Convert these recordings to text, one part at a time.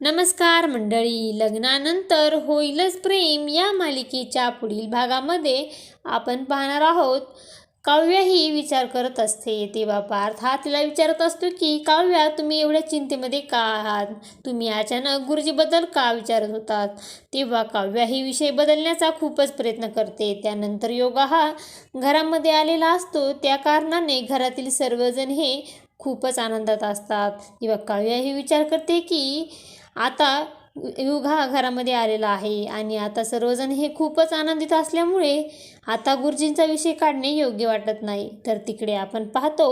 नमस्कार मंडळी लग्नानंतर होईलच प्रेम या मालिकेच्या पुढील भागामध्ये आपण पाहणार आहोत. काव्या ही विचार करत असते तेव्हा पार्थ हा तिला विचारत असतो की काव्या तुम्ही एवढ्या चिंतेमध्ये का आहात? तुम्ही अचानक गुरुजीबद्दल का विचारत होतात? तेव्हा काव्या ही विषय बदलण्याचा खूपच प्रयत्न करते. त्यानंतर योगा हा घरामध्ये आलेला असतो. त्या कारणाने घरातील सर्वजण हे खूपच आनंदात असतात. तेव्हा काव्या ही विचार करते की आता युग हा घरामध्ये आलेला आहे आणि आता सर्वजण हे खूपच आनंदित असल्यामुळे आता गुरुजींचा विषय काढणे योग्य वाटत नाही. तर तिकडे आपण पाहतो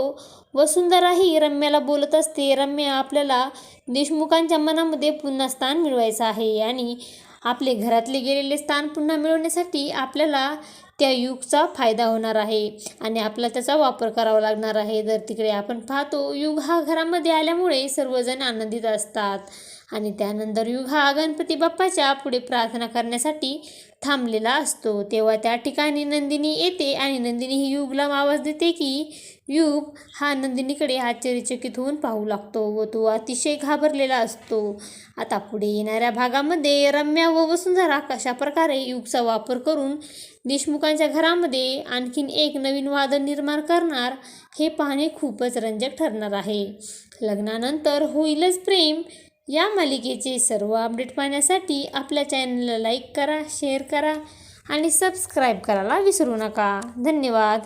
वसुंधराही रम्याला बोलत असते रम्या आपल्याला देशमुखांच्या मनामध्ये पुन्हा स्थान मिळवायचं आहे आणि आपले घरातले गेलेले स्थान पुन्हा मिळवण्यासाठी आपल्याला त्या युगचा फायदा होणार आहे आणि आपला त्याचा वापर करावा लागणार आहे. जर तिकडे आपण पाहतो युग हा घरामध्ये आल्यामुळे सर्वजण आनंदित असतात आणि त्यानंतर युग हा गणपती बाप्पाच्या पुढे प्रार्थना करण्यासाठी थांबलेला असतो. तेव्हा त्या ठिकाणी नंदिनी येते आणि नंदिनी ही युगला आवाज देते की युग हा नंदिनीकडे आश्चर्यचकित होऊन पाहू लागतो व तो अतिशय घाबरलेला असतो. आता पुढे येणाऱ्या भागामध्ये रम्या व वसुंधरा कशा प्रकारे युगचा वापर करून देशमुखांच्या घरामध्ये आणखीन एक नवीन वादन निर्माण करणार हे पाहणे खूपच रंजक ठरणार आहे. लग्नानंतर होईलच प्रेम. या मालिकेचे सर्व अपडेट पाहण्यासाठी आपल्या चॅनलला लाईक करा शेअर करा आणि सबस्क्राईब करायला विसरू नका. धन्यवाद.